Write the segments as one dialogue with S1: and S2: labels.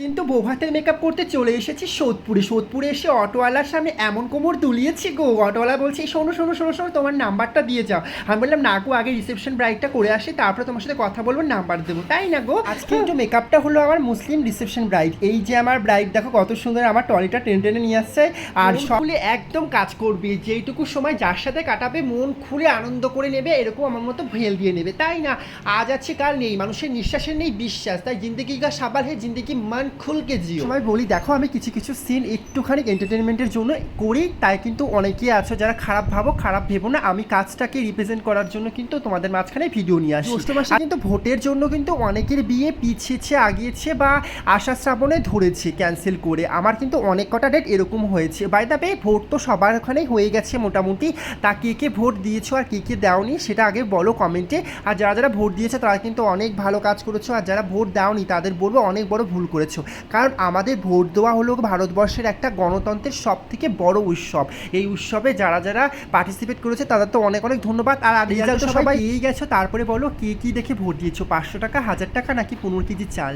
S1: কিন্তু বৌভাতের মেকআপ করতে চলে এসেছি সোদপুরে। সোদপুরে এসে অটোওয়ালার সামনে এমন কোমর দুলিয়েছি গো। অটোওয়ালা বলছে শোনো শোনো শোনো শোনো তোমার নাম্বারটা দিয়ে যাও। আমি বললাম না গো আগে রিসেপশন ব্রাইডটা করে আসি তারপরে তোমার সাথে কথা বলব নাম্বার দেবো। তাই না গো? আজকে কিন্তু মেকআপটা হলো আমার মুসলিম রিসেপশন ব্রাইড এই যে আমার ব্রাইড দেখো কত সুন্দর আমার টলিটা টেনে টেনে নিয়ে আসছে। আর সকলে একদম কাজ করবে যেইটুকু সময় যার সাথে কাটাবে মন খুলে আনন্দ করে নেবে এরকম আমার মতো ভেল দিয়ে নেবে। তাই না? আজ আছে কাল নেই মানুষের নিঃশ্বাসের নেই বিশ্বাস। তাই জিন্দগি কা সাবাল হে জিন্দগি মান খুলকে জিও। সময় বলি দেখো আমি কিছু কিছু সিন একটুখানি এন্টারটেনমেন্টের জন্য করি তাই কিন্তু অনেকেই আছো যারা খারাপ ভাবো খারাপ ভেবো না। আমি কাজটাকে রিপ্রেজেন্ট করার জন্য কিন্তু তোমাদের মাঝখানে ভিডিও নিয়ে আসি। জ্যৈষ্ঠ মাসে কিন্তু ভোটের জন্য কিন্তু অনেকের বিয়ে পিছিয়েছে আগিয়েছে বা আশা শ্রাবণে ধরেছে ক্যান্সেল করে। আমার কিন্তু অনেক কটা ডেট এরকম হয়েছে। বাই দ্য ভোট তো সবার ওখানেই হয়ে গেছে মোটামুটি। তা কে কে ভোট দিয়েছ আর কে কে দাওনি সেটা আগে বলো কমেন্টে আর যারা যারা ভোট দিয়েছে তারা কিন্তু অনেক ভালো কাজ করেছ। আর যারা ভোট দাওনি তাদের বলব অনেক বড় ভুল করেছ। কারণ আমাদের ভোট দেওয়া হলো ভারতবর্ষের একটা গণতন্ত্রের সব থেকে বড় উৎসব। এই উৎসবে যারা যারা পার্টিসিপেট করেছে তাদের তো অনেক অনেক ধন্যবাদ। আর রেজাল্ট তো সবাই পেয়ে গেছো তারপরে বলো কে কি দেখে ভোট দিয়েছ? পাঁচশো টাকা হাজার টাকা নাকি পনেরো কেজি চাল?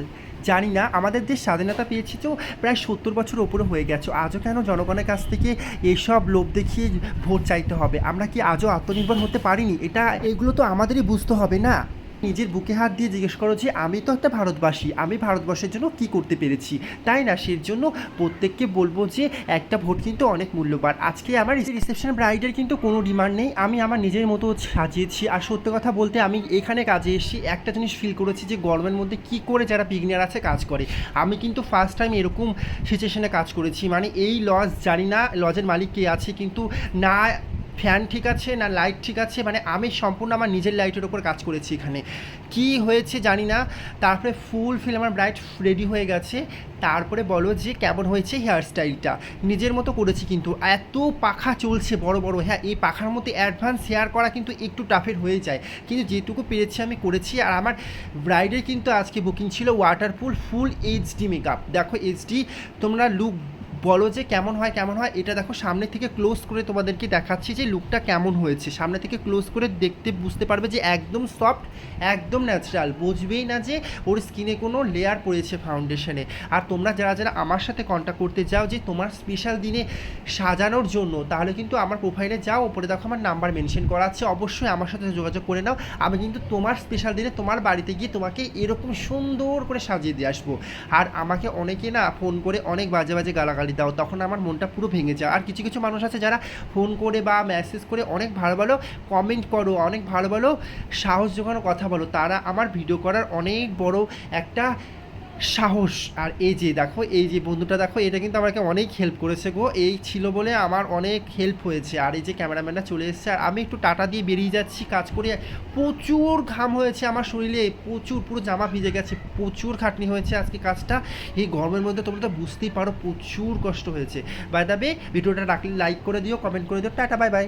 S1: জানি না আমাদের দেশ স্বাধীনতা পেয়েছি তো প্রায় সত্তর বছর ওপরে হয়ে গেছে। আজও কেন জনগণের কাছ থেকে এইসব লোভ দেখিয়ে ভোট চাইতে হবে? আমরা কি আজও আত্মনির্ভর হতে পারিনি? এটা এগুলো তো আমাদেরই বুঝতে হবে না। নিজের বুকে হাত দিয়ে জিজ্ঞেস করো যে, আমি তো একটা ভারতবাসী, আমি ভারতবর্ষের জন্য কি করতে পেরেছি? তাই না সের জন্য প্রত্যেককে বলব যে, একটা ভোট কিন্তু অনেক মূল্যবান। আজকে আমার রিসেপশন ব্রাইডের কিন্তু কোনো ডিমান্ড নেই। আমি আমার নিজের মতো সাজিয়েছি। আর সত্যি কথা বলতে, আমি এখানে কাজে এসেছি একটা জিনিস ফিল করেছি যে, গরমের মধ্যে কি করে যারা বিগনার আছে কাজ করে। আমি কিন্তু ফার্স্ট টাইম এরকম সিচুয়েশনে কাজ করেছি। মানে এই লজ জানি না লজের মালিক কে আছে, কিন্তু না ফ্যান ঠিক আছে না লাইট ঠিক আছে? মানে আমি সম্পূর্ণ আমার নিজের লাইটের ওপর কাজ করেছি এখানে। কি হয়েছে জানি না। তারপরে ফুল ফিল আমার ব্রাইট রেডি হয়ে গেছে। তারপরে বলো যে কেমন হয়েছে হেয়ার স্টাইলটা নিজের মতো করেছি কিন্তু। এত পাখা চলছে বড় বড়। হ্যাঁ এই পাখার মধ্যে অ্যাডভান্স হেয়ার করা কিন্তু একটু টাফের হয়ে যায়। কিন্তু যেটুকু পেরেছি আমি করেছি। আর আমার ব্রাইডের কিন্তু আজকে বুকিং ছিল ওয়াটারপুল ফুল এইচডি মেকআপ দেখো এইচডি তোমরা লুক বলো যে কেমন হয় কেমন হয়, এটা দেখো সামনে থেকে ক্লোজ করে তোমাদেরকে দেখাচ্ছি যে লুকটা কেমন হয়েছে। সামনে থেকে ক্লোজ করে দেখতে বুঝতে পারবে যে একদম সফট একদম ন্যাচারাল বুঝবেই না যে ওর স্কিনে কোনো লেয়ার পড়েছে ফাউন্ডেশনে আর তোমরা যারা যারা আমার সাথে কন্ট্যাক্ট করতে যাও যে তোমার স্পেশাল দিনে সাজানোর জন্য, তাহলে কিন্তু আমার প্রোফাইলে যাও, ওপরে দেখো আমার নাম্বার মেনশন করা আছে। অবশ্যই আমার সাথে যোগাযোগ করে নাও। আমি কিন্তু তোমার স্পেশাল দিনে তোমার বাড়িতে গিয়ে তোমাকে এরকম সুন্দর করে সাজিয়ে দিয়ে আসব। আর আমাকে অনেকে না ফোন করে অনেক বাজে বাজে গালাগালি দাও, তখন আমার মনটা পুরো ভেঙে যায়। আর কিছু কিছু মানুষ আছে যারা ফোন করে বা মেসেজ করে অনেক ভালো ভালো কমেন্ট করো, অনেক ভালো ভালো সাহস জোগানো কথা বলো। তারা আমার ভিডিও করার অনেক বড় একটা সাহস আর এই যে দেখো, এই যে বন্ধুটা দেখো, এটা কিন্তু আমাকে অনেক হেল্প করেছে গো। এই ছিল বলে আমার অনেক হেল্প হয়েছে। আর এই যে ক্যামেরাম্যানটা চলে এসেছে, আর আমি একটু টাটা দিয়ে বেরিয়ে যাচ্ছি, কাজ করে। প্রচুর ঘাম হয়েছে আমার শরীরে, প্রচুর, পুরো জামা ভিজে গেছে, প্রচুর খাটনি হয়েছে আজকে কাজটা। এই গরমের মধ্যে তোমরা তো বুঝতেই পারো, প্রচুর কষ্ট হয়েছে। বাই দাবে ভিডিওটা রাখলে লাইক করে দিও কমেন্ট করে দিও। Tata bye bye